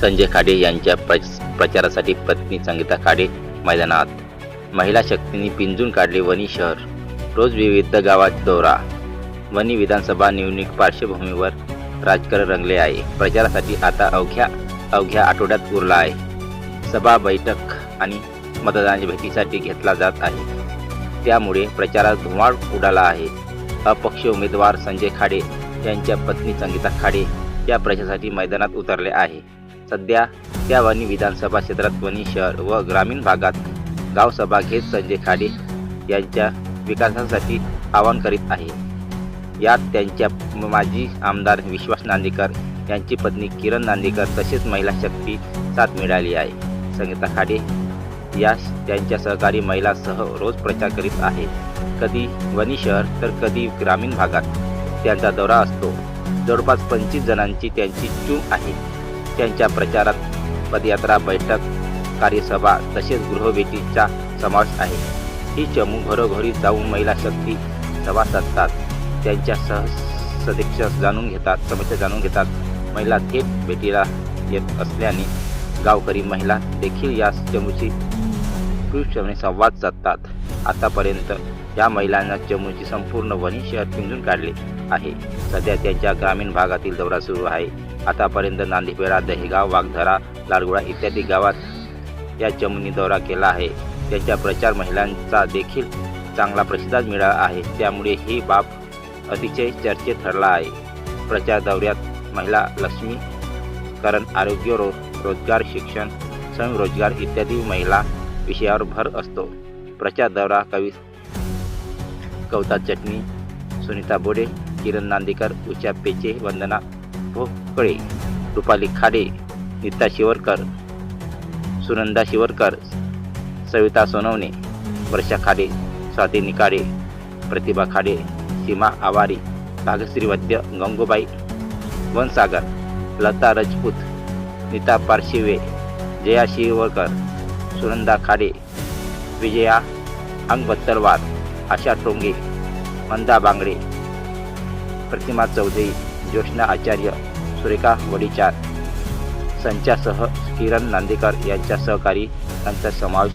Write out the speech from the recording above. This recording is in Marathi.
संजय खाडे यांच्या प्रच- प्रचारासाठी पत्नी संगीता खाडे मैदानात. महिला शक्तींनी पिंजून काढले वणी शहर. रोज विविध गावात दौरा. वणी विधानसभा निवडणूक पार्श्वभूमीवर राजकारण रंगले आहे. प्रचारासाठी आता अवघ्या अवघ्या आठवड्यात उरला आहे. सभा बैठक आणि मतदानाच्या भेटीसाठी घेतला जात आहे. त्यामुळे प्रचारात धुमाळ उडाला आहे. अपक्ष उमेदवार संजय खाडे यांच्या पत्नी संगीता खाडे या प्रचारासाठी मैदानात उतरले आहे. सध्या त्या वणी विधानसभा क्षेत्रात वणी शहर व ग्रामीण भागात गावसभा घेत संजय खाडे यांच्या विकासासाठी आवाहन करीत आहे. यात त्यांच्या माजी आमदार विश्वास नांदेकर यांची पत्नी किरण नांदेकर तसेच महिला शक्ती साथ मिळाली आहे. संगीता खाडे या त्यांच्या सहकारी महिलासह रोज प्रचार करीत आहे कधी वणी शहर तर कधी ग्रामीण भागात. त्यांचा दौरा असतो. जवळपास पंचवीस जणांची त्यांची चूक आहे. त्यांच्या प्रचारात पदयात्रा बैठक कार्यसभा तसेच गृहभेटीचा समावेश आहे. ही चमू घरोघरी जाऊन महिला शक्ती सभा साधतात. त्यांच्या सह सदस्य जाणून घेतात समस्या जाणून घेतात. महिला थेट भेटीला येत असल्याने गावकरी महिला देखील या चमूची कृष्णपणे संवाद साधतात. आतापर्यंत या महिलांना चमूची संपूर्ण वणी शहर पिंजून काढले आहे. सध्या त्यांच्या ग्रामीण भागातील दौरा सुरू आहे. आतापर्यंत नांदीपेरा दहेगाव वाघधरा लालगुडा इत्यादी गावात या चमूंनी दौरा केला आहे. त्यांच्या प्रचार महिलांचा देखील चांगला प्रतिसाद मिळाला आहे. त्यामुळे ही बाब अतिशय चर्चेत ठरला आहे. प्रचार दौऱ्यात महिला लक्ष्मीकरण आरोग्य रो रोजगार शिक्षण स्वयंरोजगार इत्यादी महिला विषयावर भर असतो. प्रचार दौरा कवी कविता चटणी सुनीता बोडे किरण नांदेकर उषा पेचे वंदना भोकळे रुपाली खाडे नीता शिवरकर सुनंदा शिवरकर सविता सोनवणे वर्षा खाडे स्वाती निकाडे प्रतिभा खाडे सीमा आवारी भागश्री वैद्य गंगूबाई वनसागर लता राजपूत नीता पारशिवे जया शिवरकर सुनंदा खाडे विजया अंगबत्तलवार आशा टोंगे मंदा बांगडे प्रतिमा चौधरी ज्योत्ना आचार्य सुरेखा वडीचार संचासह किरण नांदेकर यांच्या सहकारी यांचा समावेश